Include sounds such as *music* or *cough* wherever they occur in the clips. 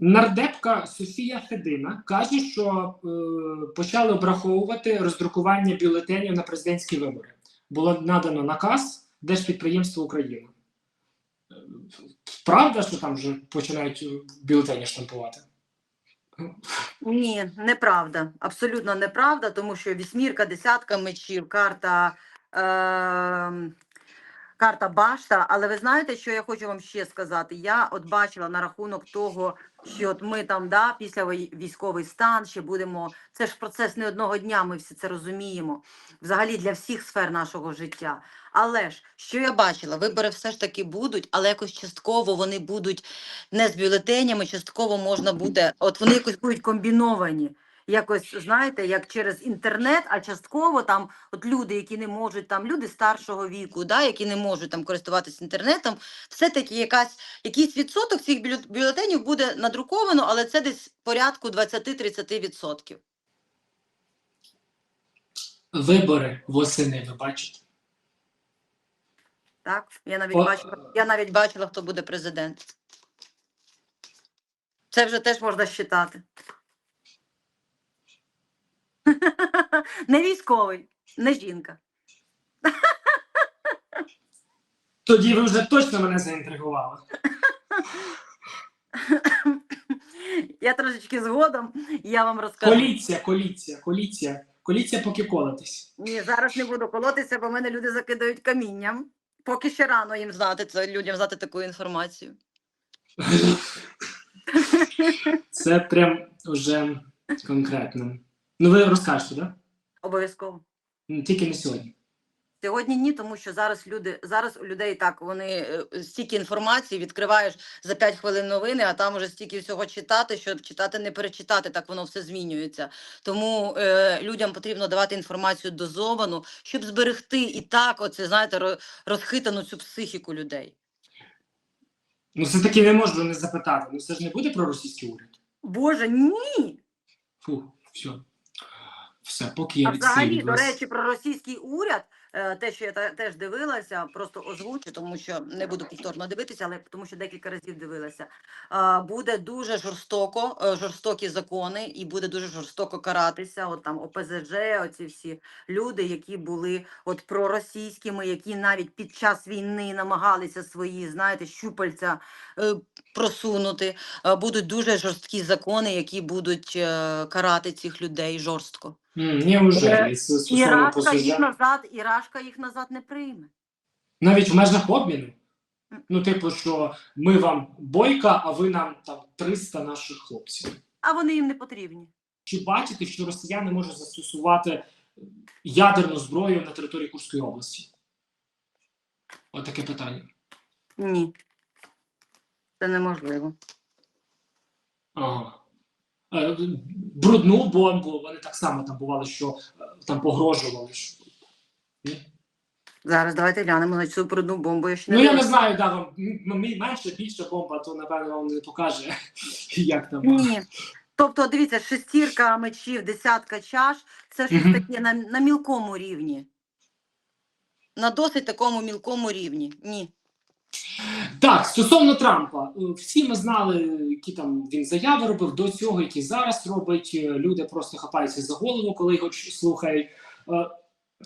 Нардепка Софія Федина каже, що е, почали обраховувати роздрукування бюлетенів на президентські вибори. Було надано наказ Держпідприємства України. Правда, що там вже починають бюлетені штампувати? Ні, неправда. Абсолютно неправда, тому що вісьмірка, десятка мечів, карта, е, карта башта. Але ви знаєте, що я хочу вам ще сказати? Я от бачила на рахунок того, що от ми там, да, після військовий стан ще будемо. Це ж процес не одного дня, ми всі це розуміємо. Взагалі для всіх сфер нашого життя. Але ж що я бачила, вибори все ж таки будуть, але якось частково вони будуть не з бюлетенями, частково можна буде, от вони якось будуть комбіновані. Якось, знаєте, як через інтернет, а частково там от люди, які не можуть, там люди старшого віку, да, які не можуть там користуватися інтернетом, все-таки якась, якийсь відсоток цих бюлетенів буде надруковано, але це десь порядку 20-30%. Вибори восени, ви бачите? Так? Я навіть О, бачила, я навіть бачила, хто буде президент. Це вже теж можна считати. Не військовий, не жінка. Тоді ви вже точно мене заінтригували. Я трошечки згодом, я вам розкажу. Коліція, коліція, коліція. Коліція, поки колитесь. Ні, зараз не буду колотися, бо мене люди закидають камінням. Поки ще рано їм знати це, людям знати таку інформацію. *laughs* Це прям уже конкретно. Ну, ви розкажете, так? Обов'язково. Тільки не сьогодні. Сьогодні ні, тому що зараз люди зараз у людей так вони е, стільки інформації відкриваєш за 5 хвилин новини, а там уже стільки всього читати, що читати не перечитати, так воно все змінюється. Тому е, людям потрібно давати інформацію дозовану, щоб зберегти і так, оце знаєте, розхитану цю психіку людей. Ну, все таки не можу не запитати. Ну, це ж не буде про російський уряд. Боже, ні! Фу, все. Все, поки я А взагалі, відсію до речі, про російський уряд, е, те, що я та- теж дивилася, просто озвучу, тому що не буду повторно дивитися, але тому що декілька разів дивилася. А, Буде дуже жорстоко, е, жорстокі закони, і буде дуже жорстоко каратися. От там ОПЗЖ, оці всі люди, які були от проросійськими, які навіть під час війни намагалися свої, знаєте, щупальця е, просунути. Е, Будуть дуже жорсткі закони, які будуть е, карати цих людей жорстко. М, Ні, вже. І Ірашка їх назад, Ірашка їх назад не прийме. Навіть в межах обміну. Ну, типу, що ми вам бойка, а ви нам там 300 наших хлопців. А вони їм не потрібні. Чи бачите, що росіяни можуть застосувати ядерну зброю на території Курської області? Отаке питання. Ні. Це неможливо. Ага. Е, Брудну бомбу, вони так само там бували, що е, там погрожували. Зараз давайте глянемо на цю брудну бомбу. Я ще не Ну я не знаю, да, вам менше, більше бомба, то напевно вам не покаже, *laughs* як там. Ні. Тобто, дивіться, шестірка мечів, десятка чаш це щось Мгм. таке на, на мілкому рівні. На досить такому мілкому рівні. Ні. Так, стосовно Трампа, е, всі ми знали, які там він заяви робив до цього, які зараз робить. Е, Люди просто хапаються за голову, коли його слухають. Е,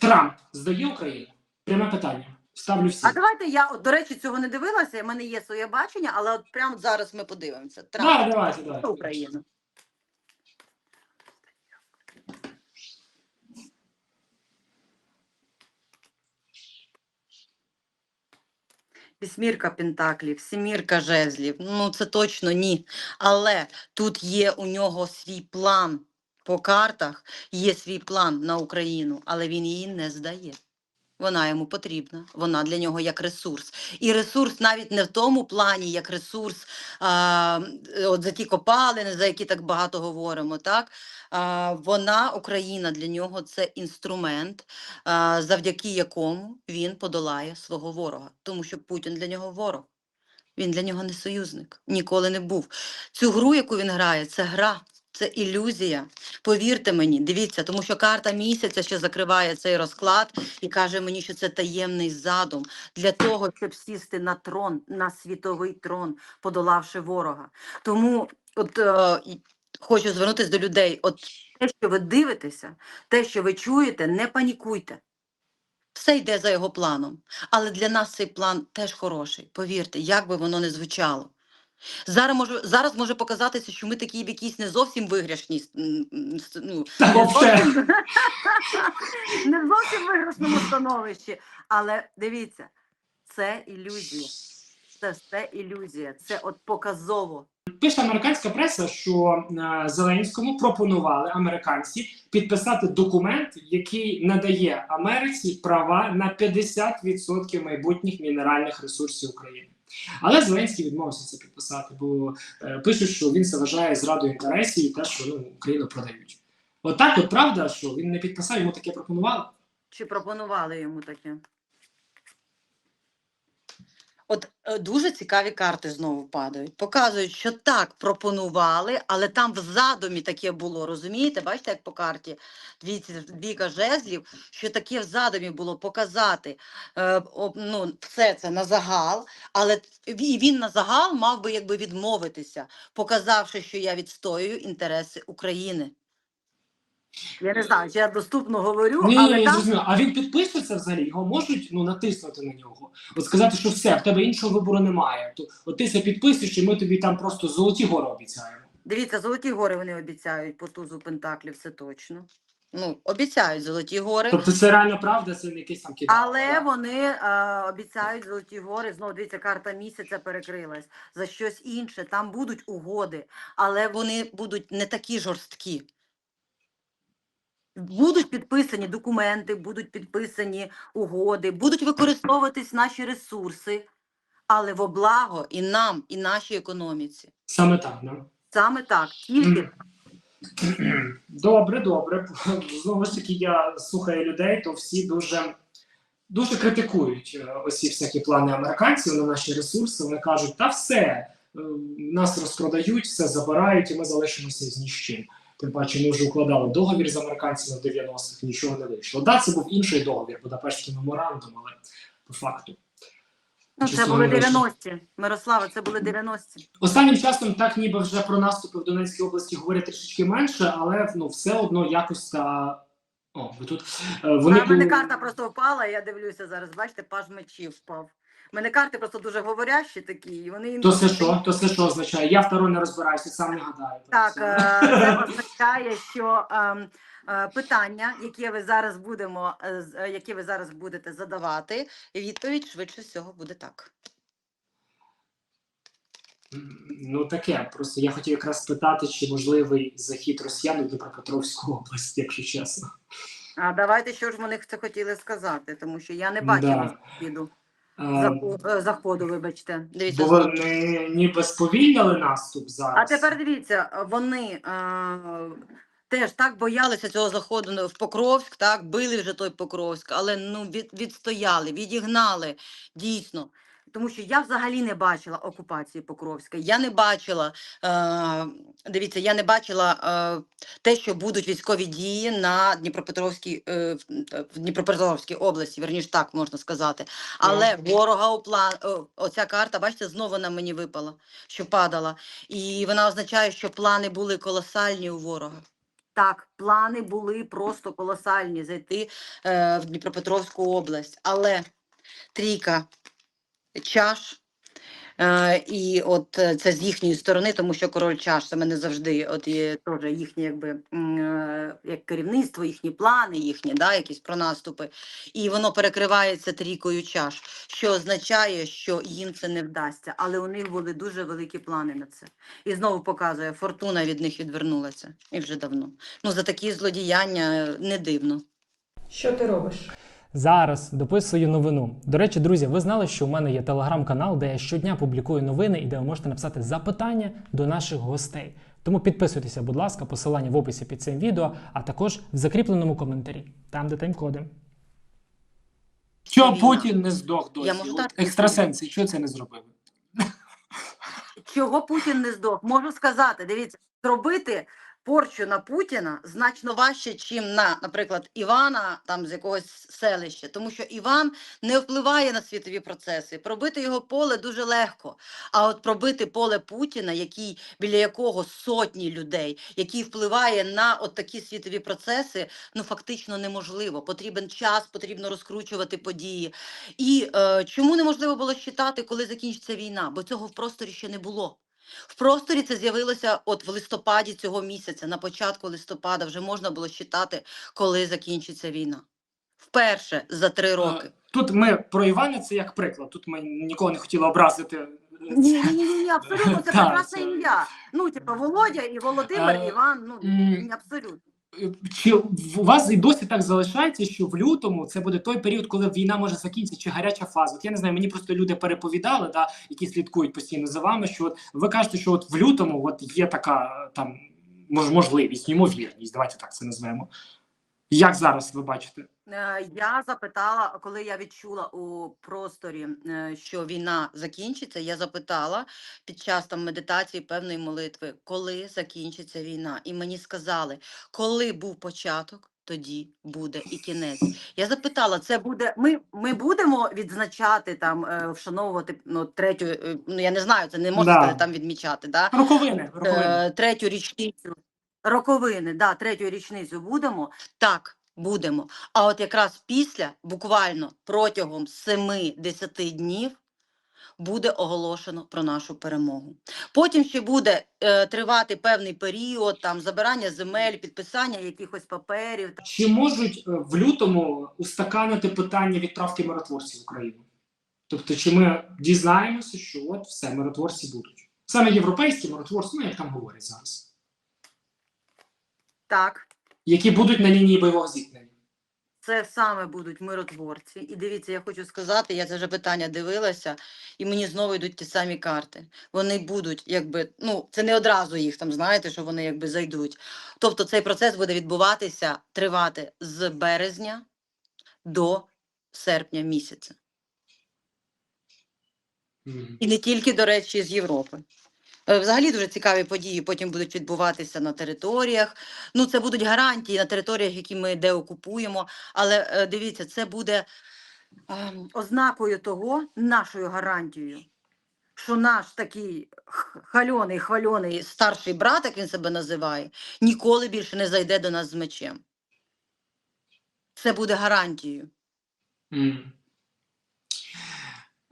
Трамп здає Україну? Пряме питання. Ставлю всі. А давайте я, от, до речі, цього не дивилася. У мене є своє бачення, але от прямо зараз ми подивимося. Трамп Да, давайте, давайте. Україну. Вісьмірка пентаклів, сімірка жезлів. Ну це точно ні. Але тут є у нього свій план по картах, є свій план на Україну, але він її не здає. Вона йому потрібна, вона для нього як ресурс. І ресурс навіть не в тому плані, як ресурс а, от за ті копалини, за які так багато говоримо. Так? А, вона, Україна, для нього це інструмент, а, завдяки якому він подолає свого ворога. Тому що Путін для нього ворог. Він для нього не союзник, ніколи не був. Цю гру, яку він грає, це гра. Це ілюзія. Повірте мені, дивіться, тому що карта місяця ще закриває цей розклад і каже мені, що це таємний задум для того, щоб сісти на трон, на світовий трон, подолавши ворога. Тому от е, хочу звернутися до людей. От те, що ви дивитеся, те, що ви чуєте, не панікуйте. Все йде за його планом. Але для нас цей план теж хороший. Повірте, як би воно не звучало. Зараз може, зараз може показатися, що ми такі в якісь не зовсім виграшні. Ну, не зовсім, *laughs* не в зовсім виграшному становищі. Але дивіться, це ілюзія. Це все ілюзія. Це от показово. Пише американська преса, що е, Зеленському пропонували американці підписати документ, який надає Америці права на 50% майбутніх мінеральних ресурсів України. Але Зеленський відмовився це підписати, бо е, пишуть, що він це вважає зрадою інтересів і те, що ну, Україну продають. Отак, от правда, що він не підписав, йому таке пропонували. Чи пропонували йому таке? От е, дуже цікаві карти знову падають. Показують, що так пропонували, але там в задумі таке було. Розумієте? Бачите, як по карті двійка жезлів, що таке в задумі було показати е, ну, все це на загал, але і він на загал мав би якби відмовитися, показавши, що я відстоюю інтереси України. Я не знаю, чи я доступно говорю, Ні, але ні, там. А він підпишеться взагалі, його можуть ну, натиснути на нього. От сказати, що все, в тебе іншого вибору немає. То от ти це підписуєш, і ми тобі там просто золоті гори обіцяємо. Дивіться, золоті гори вони обіцяють по тузу Пентаклів, це точно. Ну, обіцяють золоті гори, Тобто це реально правда, це не якийсь там кидало. але да? вони е, обіцяють золоті гори. Знову дивіться, карта місяця перекрилась за щось інше. Там будуть угоди, але вони будуть не такі жорсткі. Будуть підписані документи, будуть підписані угоди, будуть використовуватись наші ресурси, але во благо і нам, і нашій економіці. Саме так, да? Саме так, тільки *clears throat* Добре, добре. *laughs* Знову ж таки, я слухаю людей, то всі дуже, дуже критикують е, оці всякі плани американців на наші ресурси. Вони кажуть, та все, е, нас розпродають, все забирають, і ми залишимося з ні з чим. Тим паче, ми вже укладали договір з американцями в 90-х, нічого не вийшло. Да, це був інший договір, Будапештський меморандум, але по факту. Ну, це були не 90-ті. Мирослава, це були 90-ті. Останнім часом так ніби вже про наступи в Донецькій області говорять трішечки менше, але ну все одно якось та. О, ви тут е, вони А мене карта просто впала, я дивлюся зараз, бачите, паж мечів впав. У мене карти просто дуже говорящі такі, і вони То це що? То це що означає? Я второй не розбираюся, сам не гадаю. Так, Це- е, *laughs* означає, що ем, е, питання, яке ви зараз будемо, е, з- е, яке ви зараз будете задавати, відповідь швидше всього буде так. Ну таке. Просто я хотів якраз спитати, чи можливий захід росіян у Дніпропетровську область, якщо чесно. А давайте що ж вони це хотіли сказати, тому що я не бачила заходу, Е, заходу, е, заходу, вибачте. Дивіться, Бо вони ніби сповільнили наступ зараз. А тепер дивіться, вони е, теж так боялися цього заходу в Покровськ, так, били вже той Покровськ, але ну, від, відстояли, відігнали дійсно. Тому що я взагалі не бачила окупації Покровська. Я не бачила, е, дивіться, я не бачила е, те, що будуть військові дії на Дніпропетровській, е, в- е, Дніпропетровській області, верніше так можна сказати. Але ворога у план, оця карта, бачите, знову на мені випала, що падала. І вона означає, що плани були колосальні у ворога. Так, плани були просто колосальні зайти е, в Дніпропетровську область. Але трійка чаш. Е, і от е, це з їхньої сторони, тому що король чаш це мене завжди от є теж їхнє, якби е, як керівництво, їхні плани, їхні, да, якісь про наступи. І воно перекривається трійкою чаш, що означає, що їм це не вдасться. Але у них були дуже великі плани на це. І знову показує, фортуна від них відвернулася і вже давно. Ну за такі злодіяння не дивно. Що ти робиш? Зараз дописую новину. До речі, друзі, ви знали, що у мене є телеграм-канал, де я щодня публікую новини і де ви можете написати запитання до наших гостей. Тому підписуйтеся, будь ласка, посилання в описі під цим відео, а також в закріпленому коментарі, там де тайм-коди. Що Путін не здох досі? Я можу От Екстрасенси, чого це не зробили? Чого Путін не здох? Можу сказати, дивіться, зробити порчу на Путіна значно важче, чим на, наприклад, Івана там з якогось селища, тому що Іван не впливає на світові процеси. Пробити його поле дуже легко. А от пробити поле Путіна, який біля якого сотні людей, який впливає на от такі світові процеси, ну фактично неможливо. Потрібен час, потрібно розкручувати події. І е, чому неможливо було считати, коли закінчиться війна? Бо цього в просторі ще не було. В просторі це з'явилося от в листопаді цього місяця, на початку листопада вже можна було считати, коли закінчиться війна. Вперше за три роки. Е, Тут ми про Івана це як приклад. Тут ми нікого не хотіли образити. Ні, ні, ні, ні, абсолютно це *laughs* прекрасне ім'я. Ну, типу, Володя і Володимир, Е, Іван. Ну абсолютно. Чи у вас і досі так залишається, що в лютому це буде той період, коли війна може закінчитися, чи гаряча фаза? От я не знаю, мені просто люди переповідали, да, які слідкують постійно за вами. Що от ви кажете, що от в лютому от є така там мож, можливість, ймовірність, давайте так це назвемо. Як зараз ви бачите? Е, Я запитала, коли я відчула у просторі, е, що війна закінчиться, я запитала під час там медитації певної молитви, коли закінчиться війна. І мені сказали, коли був початок, тоді буде і кінець. Я запитала, це буде. Ми, ми будемо відзначати там, е, вшановувати ну, третю, ну я не знаю, це не можна Да. там відмічати. Да? Роковини, роковини. третю річницю роковини, да, третю річницю будемо. Так, будемо. А от якраз після, буквально протягом 7-10 днів, буде оголошено про нашу перемогу. Потім ще буде е, тривати певний період, там забирання земель, підписання якихось паперів. Чи можуть е, в лютому устаканити питання відправки миротворців в Україну? Тобто, чи ми дізнаємося, що от все миротворці будуть? Саме європейські миротворці, ну як там говорять зараз, Так. Які будуть на лінії бойового зіткнення. Це саме будуть миротворці. І дивіться, я хочу сказати, я це вже питання дивилася, і мені знову йдуть ті самі карти. Вони будуть, якби, ну, це не одразу їх там, знаєте, що вони якби зайдуть. Тобто цей процес буде відбуватися, тривати з березня до серпня місяця. Мгм. І не тільки, до речі, з Європи. Е, Взагалі дуже цікаві події потім будуть відбуватися на територіях. Ну, це будуть гарантії на територіях, які ми деокупуємо. Але е, дивіться, це буде ем, ознакою того, нашою гарантією, що наш такий хальоний, хвальоний старший брат, як він себе називає, ніколи більше не зайде до нас з мечем. Це буде гарантією. Мгм.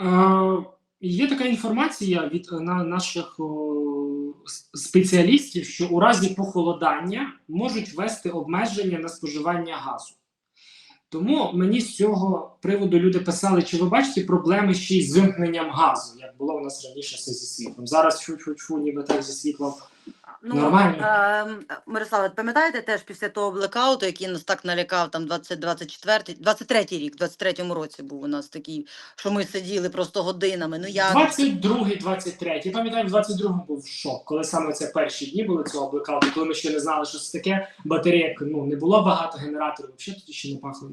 Е, Є така інформація від е, на наших о, спеціалістів, що у разі похолодання можуть ввести обмеження на споживання газу. Тому мені з цього приводу люди писали, чи ви бачите проблеми ще й з вимкненням газу, як було у нас раніше все зі світлом. Зараз чу-чу-чу, ніби так зі світлом. Ну, Нормально. ем, Мирослава, пам'ятаєте теж після того блекауту, який нас так налякав, там 2024, 23 рік, в 23-му році був у нас такий, що ми сиділи просто годинами. Ну я 22-й, 23 Я пам'ятаю, в 22-му був шок, коли саме це перші дні були цього блекауту, коли ми ще не знали, що це таке. Батареїк ну, не було багато генераторів, взагалі тоді ще не пахло.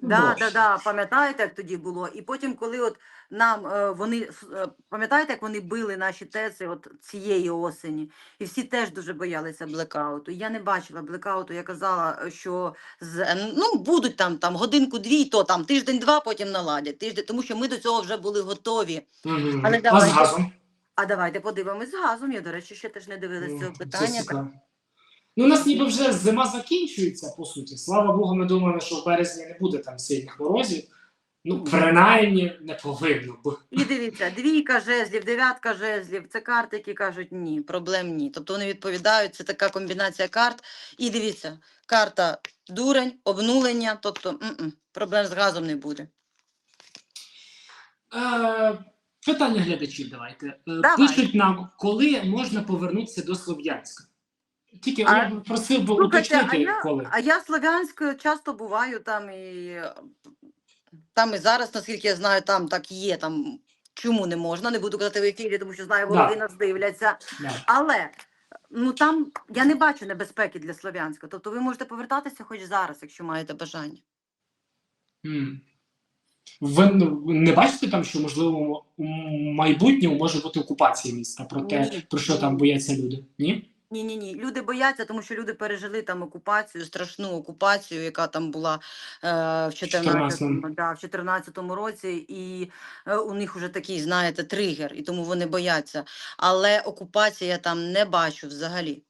Ну, Да, да, да, пам'ятаєте, як тоді було? І потім, коли от нам е, вони е, пам'ятаєте, як вони били наші ТЕЦи от цієї осені, і всі теж дуже боялися блекауту. Я не бачила блекауту. Я казала, е, що з е, ну будуть там там годинку-дві, то там тиждень-два, потім наладять. Тиждень, тому що ми до цього вже були готові. Мгм. Але а з давайте- газом? А давайте подивимось з газом. Я, до речі, ще теж не дивилась Ну, цього це питання. цікаво. Ну, у нас ніби вже зима закінчується, по суті. Слава Богу, ми думаємо, що в березні не буде там сильних морозів. Ну, принаймні, не повинно. Бо І дивіться, двійка жезлів, дев'ятка жезлів. Це карти, які кажуть ні, проблем ні. Тобто вони відповідають, це така комбінація карт. І дивіться, карта дурень, обнулення, тобто м-м, проблем з газом не буде. Е, питання глядачів давайте. Е, Давай. Пишуть нам, коли можна повернутися до Слов'янська. Тільки А- я б просив би Слухайте, а я, коли. а я Слов'янськ часто буваю там і там і зараз, наскільки я знаю, там так є. Там чому не можна? Не буду казати в ефірі, тому що знаю, Да. нас дивляться. Да. Але ну там я не бачу небезпеки для Слов'янська. Тобто ви можете повертатися хоч зараз, якщо маєте бажання. Ви не бачите там, що можливо у майбутньому може бути окупація міста про те, Ні. про що там бояться люди? Ні? Ні, ні, ні. Люди бояться, тому що люди пережили там окупацію, страшну окупацію, яка там була е, в 14-му, да, в 14-му році, і е, у них вже такий, знаєте, тригер, і тому вони бояться. Але окупації я там не бачу взагалі.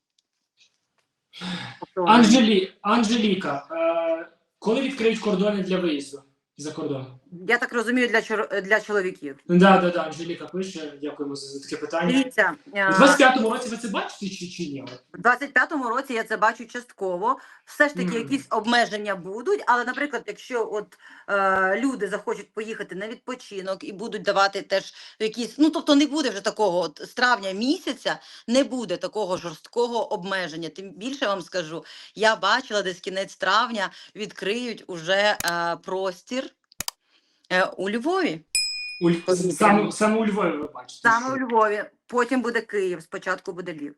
Тобто, Анжелі, Анжеліка, е, коли відкриють кордони для виїзду за кордон? Я так розумію, для, чор- для чоловіків. Да, да, да, Анжеліка пише. Дякуємо за, за таке питання. Дивіться, е, У 25-му році ви це бачите чи, чи ні? В 25-му році я це бачу частково. Все ж таки, Мгм. якісь обмеження будуть, але, наприклад, якщо от е, люди захочуть поїхати на відпочинок і будуть давати теж якісь, ну тобто не буде вже такого, от з травня місяця не буде такого жорсткого обмеження. Тим більше вам скажу, я бачила десь кінець травня відкриють уже е, простір е, у Львові. У, Ль- саме, саме у Львові ви бачите. Саме що- у Львові, потім буде Київ, спочатку буде Львів.